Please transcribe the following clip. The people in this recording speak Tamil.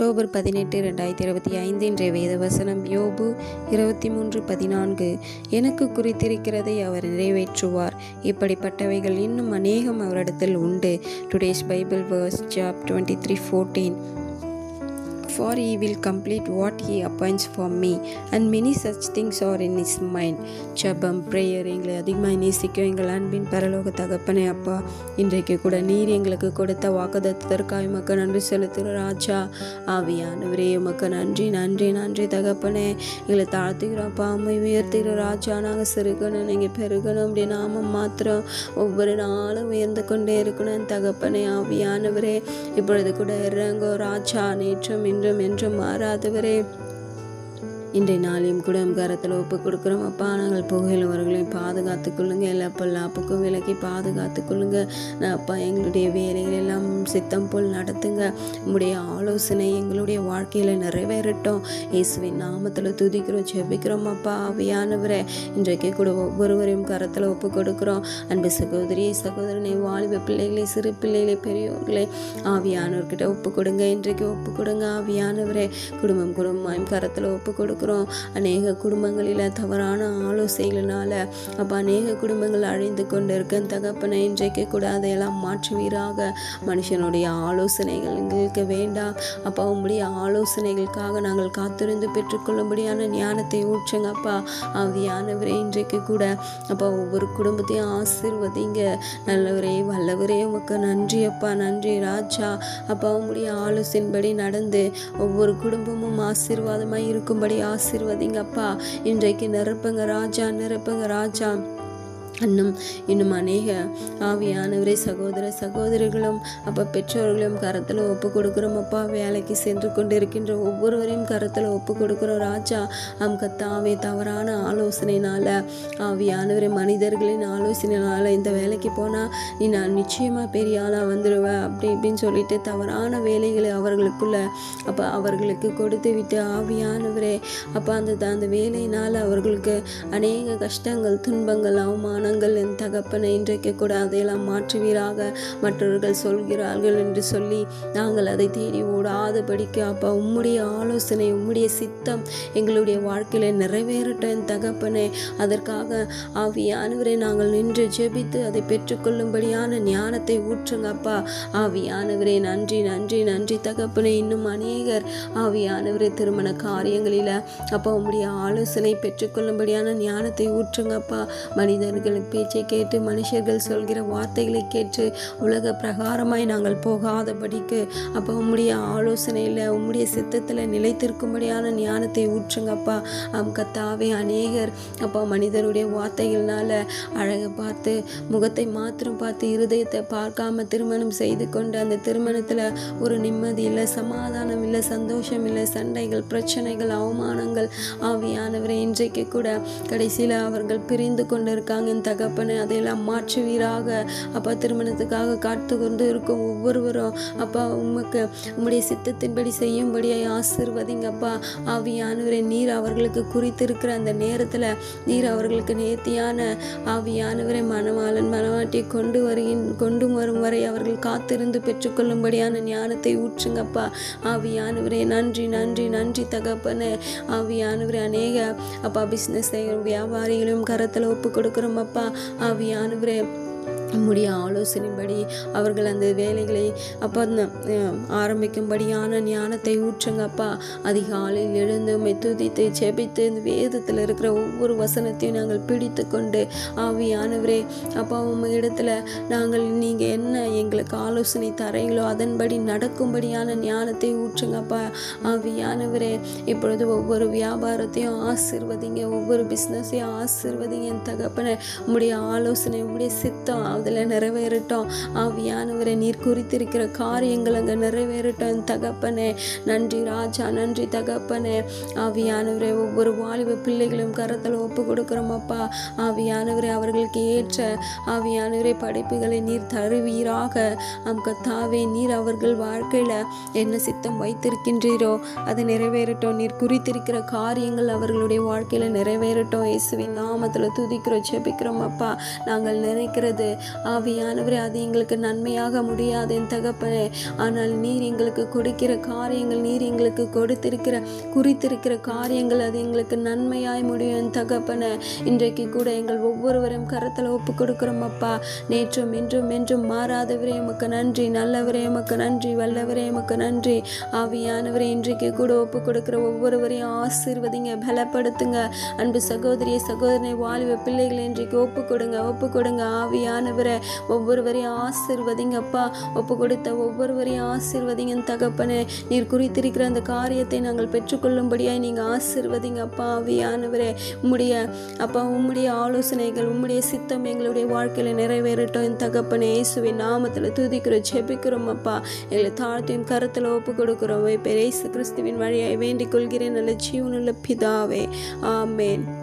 அக்டோபர் பதினெட்டு ரெண்டாயிரத்தி இருபத்தி ஐந்து இன்றைய வேத வசனம் யோபு இருபத்தி மூன்று பதினான்கு. எனக்கு குறித்திருக்கிறதை அவர் நிறைவேற்றுவார். இப்படிப்பட்டவைகள் இன்னும் அநேகம் அவரிடத்தில் உண்டு. Today's Bible verse Job twenty three fourteen For he will complete what he appoints for me, and many such things are in his mind. ஜபம் ப்ரேயர் எங்களை அதிகமாக நேசிக்கும் எங்கள் அன்பின் பரலோக தகப்பனே அப்பா. இன்றைக்கு கூட நீர் எங்களுக்கு கொடுத்த வாக்குதத்திற்காக உமக்கு நன்றி செலுத்துகிற ராஜா. ஆவியானவரே உமக்கு நன்றி நன்றி நன்றி தகப்பனே. எங்களை தாழ்த்துகிறோம்ப்பா அம்மை உயர்த்துகிற ராஜா. நாங்கள் சிறுகணும் நீங்கள் பெருகணும் அப்படி நாம மாத்திரம் ஒவ்வொரு நாளும் உயர்ந்து கொண்டே இருக்கணும் தகப்பனே ஆவியானவரே. இப்பொழுது கூட இறங்கோ ராஜா. நேற்றும் இன்று என்றும் என்றும் மாறாதவரே. இன்றைய நாளையும் கூட கரத்தில் ஒப்பு கொடுக்குறோம். அப்பா நாங்கள் புகையிலவர்களையும் பாதுகாத்து கொள்ளுங்க. எல்லா பொல்லாப்புக்கும் விலக்கி பாதுகாத்து கொள்ளுங்க. அப்பா எங்களுடைய வேலைகள் எல்லாம் சித்தம் போல் நடத்துங்க. உங்களுடைய ஆலோசனை எங்களுடைய வாழ்க்கையில் நிறைவேறட்டும். இயேசுவின் நாமத்தில் துதிக்கிறோம் செபிக்கிறோம் அப்பா ஆவியானவரே. இன்றைக்கு கூட ஒவ்வொருவரையும் கரத்தில் ஒப்பு கொடுக்குறோம். அன்பு சகோதரி சகோதரனை வாலிப பிள்ளைகளை சிறு பிள்ளைகளை பெரியவர்களை ஆவியானவர்கிட்ட ஒப்பு கொடுங்க. இன்றைக்கு ஒப்பு கொடுங்க ஆவியானவரே. குடும்பம் குடும்பம் கரத்தில் ஒப்பு கொடுக்குறோம் அநேக குடும்பங்களில் தவறான ஆலோசனைகளினால் அப்போ அநேக குடும்பங்கள் அழிந்து கொண்டு இருக்க தகப்பனை இன்றைக்கு கூட அதையெல்லாம் மாற்றுவீராக. மனுஷனுடைய ஆலோசனைகள் எங்களுக்கு வேண்டாம். அப்போ உங்களுடைய ஆலோசனைகளுக்காக நாங்கள் காத்திருந்து பெற்றுக்கொள்ளும்படியான ஞானத்தை ஊற்றுங்கப்பா ஆவியானவரே இன்றைக்கு கூட அப்போ ஒவ்வொரு குடும்பத்தையும் ஆசிர்வதிங்க. நல்லவரே வல்லவரே உமக்கு நன்றி அப்பா நன்றி ராஜா. அப்பா உங்களுடைய ஆலோசனைப்படி நடந்து ஒவ்வொரு குடும்பமும் ஆசீர்வாதமாக இருக்கும்படி ஆசிர்வதிங்கப்பா. இன்றைக்கு நிரப்புங்க ராஜா நிரப்புங்க ராஜா. இன்னும் இன்னும் அநேக ஆவியானவரே சகோதர சகோதரிகளும் அப்போ பெற்றோர்களும் கரத்தில் ஒப்பு கொடுக்குறோம். அப்பா வேலைக்கு சென்று கொண்டு இருக்கின்ற ஒவ்வொருவரையும் கரத்தில் ஒப்பு கொடுக்குறோம். ராஜா அம் கத்தாவே தவறான ஆலோசனைனால ஆவியானவரே மனிதர்களின் ஆலோசனைனால இந்த வேலைக்கு போனால் நீ நான் நிச்சயமாக பெரிய ஆளாக வந்துடுவேன் அப்படி இப்படின்னு சொல்லிட்டு தவறான வேலைகளை அவர்களுக்குள்ள அப்போ அவர்களுக்கு கொடுத்து விட்டு ஆவியானவரே அப்போ அந்த அந்த வேலையினால் அவர்களுக்கு அநேக கஷ்டங்கள் துன்பங்கள் அவமானம் மனங்கள் என் தகப்பனை இன்றைக்கு கூட அதையெல்லாம் மாற்றுவீராக. மற்றவர்கள் சொல்கிறார்கள் என்று சொல்லி நாங்கள் அதை தேடி ஓடாதபடிக்கு அப்பா உம்முடைய ஆலோசனை உம்முடைய சித்தம் எங்களுடைய வாழ்க்கையில் நிறைவேறட்டும் என் தகப்பனே. அதற்காக ஆவியானவரை நாங்கள் நின்று ஜெபித்து அதை பெற்றுக்கொள்ளும்படியான ஞானத்தை ஊற்றுங்க அப்பா. ஆவியானவரே நன்றி நன்றி நன்றி தகப்பனே. இன்னும் அநேகர் ஆவியானவரே திருமண காரியங்களில் அப்பா உம்முடைய ஆலோசனை பெற்றுக்கொள்ளும்படியான ஞானத்தை ஊற்றுங்கப்பா மனிதர்கள் மனிதர்கள் பேச்சை கேட்டு மனுஷர்கள் சொல்கிற வார்த்தைகளை கேட்டு உலக பிரகாரமாய் நாங்கள் போகாதபடிக்கு அப்போ உம்முடைய ஆலோசனையில் உம்முடைய சித்தத்தில் நிலைத்திருக்கும்படியான ஞானத்தை ஊற்றுங்கப்பா அம் கத்தாவே அநேகர் அப்பா மனிதருடைய வார்த்தைகள்னால அழகை பார்த்து முகத்தை மாத்திரம் பார்த்து இருதயத்தை பார்க்காம திருமணம் செய்து கொண்டு அந்த திருமணத்தில் ஒரு நிம்மதி இல்லை சமாதானம் இல்லை சந்தோஷம் இல்லை சண்டைகள் பிரச்சனைகள் அவமானங்கள் ஆவியானவரை இன்றைக்கு கூட கடைசியில் அவர்கள் பிரிந்து கொண்டு இருக்காங்க என் தகப்பனை அதையெல்லாம் மாற்றுவீராக. அப்பா திருமணத்துக்காக காத்து கொண்டு இருக்கும் ஒவ்வொருவரும். அப்பா உமக்கு உம்முடைய சித்தத்தின்படி செய்யும்படியாய் ஆசிர்வதிங்கப்பா ஆவியானவரை நீர் அவர்களுக்கு குறித்திருக்கிற அந்த நேரத்தில் நீர் அவர்களுக்கு நேர்த்தியான ஆவியானவரை மனவாளன் மனவாட்டி கொண்டு வருகின் கொண்டு வரும் வரை அவர்கள் காத்திருந்து பெற்றுக்கொள்ளும்படியான ஞானத்தை ஊற்றுங்கப்பா ஆவியானவரே நன்றி நன்றி நன்றி தகப்பனே. ஆவியானவரே அநேக அப்பா பிஸ்னஸ் செய்கிற வியாபாரிகளையும் கரத்தில் ஒப்பு கொடுக்குறோம் அப்பா ஆவியானவரே நம்முடைய ஆலோசனைப்படி அவர்கள் அந்த வேலைகளை அப்போ ஆரம்பிக்கும்படியான ஞானத்தை ஊற்றுங்கப்பா அதிகாலையில் எழுந்து மெத்துதித்து செபித்து இந்த வேதத்தில் இருக்கிற ஒவ்வொரு வசனத்தையும் நாங்கள் பிடித்து கொண்டு ஆவியானவரே அப்பா உங்கள் இடத்துல நாங்கள் நீங்கள் என்ன எங்களுக்கு ஆலோசனை தரீங்களோ அதன்படி நடக்கும்படியான ஞானத்தை ஊற்றுங்கப்பா ஆவியானவரே இப்பொழுது ஒவ்வொரு வியாபாரத்தையும் ஆசிர்வதிங்க ஒவ்வொரு பிஸ்னஸையும் ஆசிர்வதிங்க என் தகப்பனை. உங்களுடைய ஆலோசனை உங்களுடைய சித்தம் அதில் நிறைவேறட்டும். ஆவியானவரை நீர் குறித்திருக்கிற காரியங்கள் அங்கே நிறைவேறட்டும். தகப்பனே நன்றி ராஜா நன்றி தகப்பனே. ஆவியானவரை ஒவ்வொரு வாலிப பிள்ளைகளும் கரத்தில் ஒப்பு கொடுக்குறோம் அப்பா. ஆவியானவரை அவர்களுக்கு ஏற்ற ஆவியானவரை படைப்புகளை நீர் தருவீராக. அம் கத்தாவே நீர் அவர்கள் வாழ்க்கையில் என்ன சித்தம் வைத்திருக்கின்றீரோ அது நிறைவேறட்டும். நீர் குறித்திருக்கிற காரியங்கள் அவர்களுடைய வாழ்க்கையில் நிறைவேறட்டும். இயேசுவின் நாமத்தில் துதிக்கிறோம் செபிக்கிறோம் அப்பா. நாங்கள் நினைக்கிறது ஆவியானவரே அது எங்களுக்கு நன்மையாக முடியாது என் தகப்பனே. ஆனால் நீர் எங்களுக்கு கொடுக்கிற காரியங்கள் நீர் எங்களுக்கு கொடுத்திருக்கிற குறித்திருக்கிற காரியங்கள் அது எங்களுக்கு நன்மையாய் முடியும் என் தகப்பனே. இன்றைக்கு கூட எங்கள் ஒவ்வொருவரையும் கரத்தில் ஒப்பு கொடுக்குறோம் அப்பா. நேற்றும் இன்றும் என்றும் மாறாதவரே எமக்கு நன்றி. நல்லவரே எமக்கு நன்றி. வல்லவரே எமக்கு நன்றி. ஆவியானவரே இன்றைக்கு கூட ஒப்பு கொடுக்குற ஒவ்வொருவரையும் ஆசீர்வதிங்க பலப்படுத்துங்க. அன்பு சகோதரிய சகோதரனை வாலிப பிள்ளைகளை இன்றைக்கு ஒப்பு கொடுங்க ஒப்பு கொடுங்க ஆவியானவர் ஒவ்வொருவரையும் ஆசீர்வதிங்கப்பா ஒப்பு கொடுத்த ஒவ்வொருவரையும் ஆசீர்வதிங்க தகப்பனே. நீர் குறித்திருக்கிற அந்த காரியத்தை நாங்கள் பெற்றுக்கொள்ளும்படியாய் நீங்கள் ஆசிர்வதிங்க அப்பா ஆவியானவரே. உம்முடைய அப்பா உம்முடைய ஆலோசனைகள் உம்முடைய சித்தம் எங்களுடைய வாழ்க்கையில் நிறைவேறட்டும் என் தகப்பனே. இயேசுவின் நாமத்தில் துதிக்கிறோம் ஜெபிக்கிறோம் அப்பா. எங்களை தாழ்த்தையும் கருத்தில் ஒப்பு கொடுக்கிறோம். இயேசு கிறிஸ்துவின் வழியாய் வேண்டிக் கொள்கிறேன். நல்ல ஜீவனுள்ள பிதாவே. ஆமேன்.